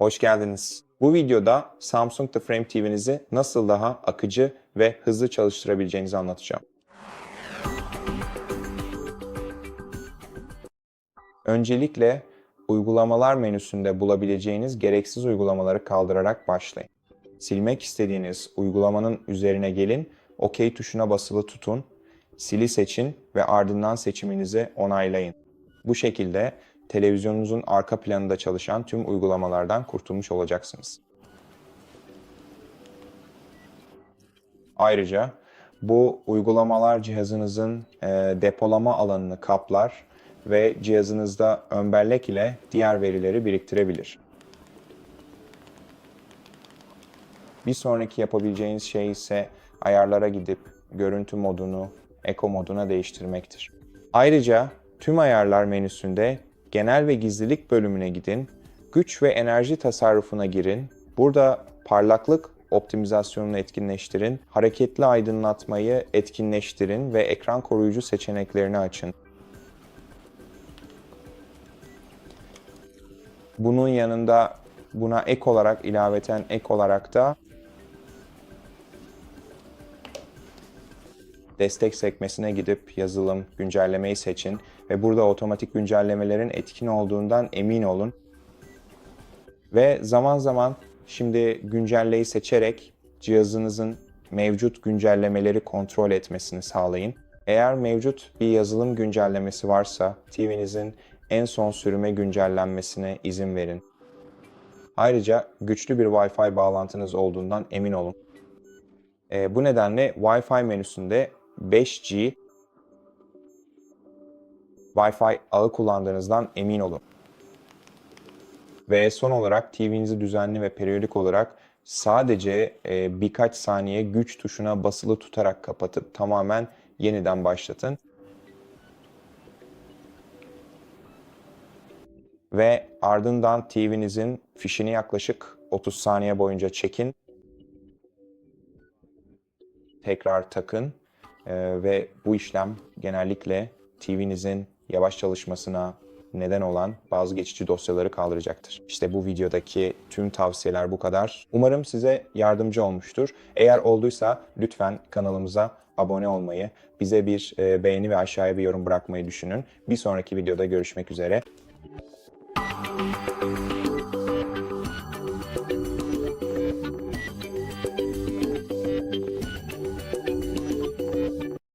Hoş geldiniz. Bu videoda Samsung The Frame TV'nizi nasıl daha akıcı ve hızlı çalıştırabileceğinizi anlatacağım. Öncelikle uygulamalar menüsünde bulabileceğiniz gereksiz uygulamaları kaldırarak başlayın. Silmek istediğiniz uygulamanın üzerine gelin, OK tuşuna basılı tutun, sili seçin ve ardından seçiminizi onaylayın. Bu şekilde televizyonunuzun arka planında çalışan tüm uygulamalardan kurtulmuş olacaksınız. Ayrıca bu uygulamalar cihazınızın e, depolama alanını kaplar ve cihazınızda ön bellek ile diğer verileri biriktirebilir. Bir sonraki yapabileceğiniz şey ise ayarlara gidip görüntü modunu Eco moduna değiştirmektir. Ayrıca tüm ayarlar menüsünde genel ve gizlilik bölümüne gidin, güç ve enerji tasarrufuna girin. Burada parlaklık optimizasyonunu etkinleştirin, hareketli aydınlatmayı etkinleştirin ve ekran koruyucu seçeneklerini açın. Bunun yanında buna ek olarak ilaveten ek olarak da destek sekmesine gidip yazılım, güncellemeyi seçin ve burada otomatik güncellemelerin etkin olduğundan emin olun. Ve zaman zaman şimdi güncelleyi seçerek cihazınızın mevcut güncellemeleri kontrol etmesini sağlayın. Eğer mevcut bir yazılım güncellemesi varsa TV'nizin en son sürüme güncellenmesine izin verin. Ayrıca güçlü bir Wi-Fi bağlantınız olduğundan emin olun. E, bu nedenle Wi-Fi menüsünde 5G Wi-Fi ağı kullandığınızdan emin olun. Ve son olarak TV'nizi düzenli ve periyodik olarak sadece e, birkaç saniye güç tuşuna basılı tutarak kapatıp tamamen yeniden başlatın. Ve ardından TV'nizin fişini yaklaşık 30 saniye boyunca çekin. Tekrar takın Ee, ve bu işlem genellikle TV'nizin yavaş çalışmasına neden olan bazı geçici dosyaları kaldıracaktır. İşte bu videodaki tüm tavsiyeler bu kadar. Umarım size yardımcı olmuştur. Eğer olduysa lütfen kanalımıza abone olmayı, bize bir e, beğeni ve aşağıya bir yorum bırakmayı düşünün. Bir sonraki videoda görüşmek üzere.